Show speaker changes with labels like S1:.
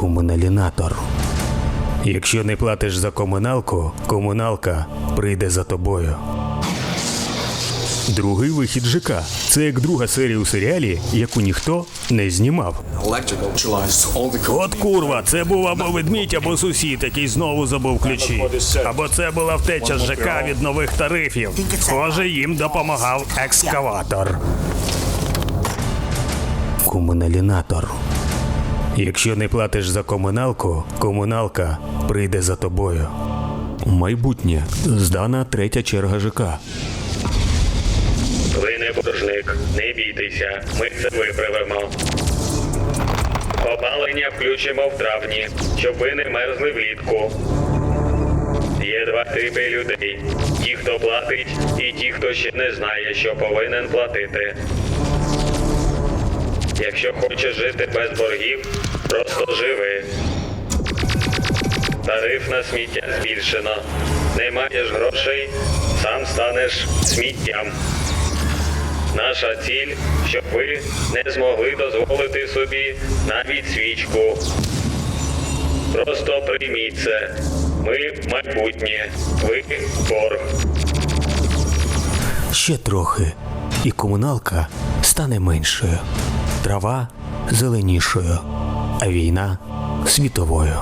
S1: Комуналінатор. Якщо не платиш за комуналку, комуналка прийде за тобою. Другий вихід ЖК. Це як друга серія у серіалі, яку ніхто не знімав. От курва, це був або ведмідь, або сусід, який знову забув ключі. Або це була втеча з ЖК від нових тарифів. Схоже, їм допомагав екскаватор. Комуналінатор. Якщо не платиш за комуналку, комуналка прийде за тобою. Майбутнє. Здана третя черга ЖК.
S2: Ви не боржник, не бійтеся, ми це виправимо. Опалення включимо в травні, щоб ви не мерзли влітку. Є два типи людей: ті, хто платить, і ті, хто ще не знає, що повинен платити. Якщо хочеш жити без боргів, просто живи. Тариф на сміття збільшено. Не маєш грошей, сам станеш сміттям. Наша ціль, щоб ви не змогли дозволити собі навіть свічку. Просто прийміть це. Ми майбутнє, ви борг.
S1: Ще трохи, і комуналка стане меншою, трава зеленішою, а війна світовою.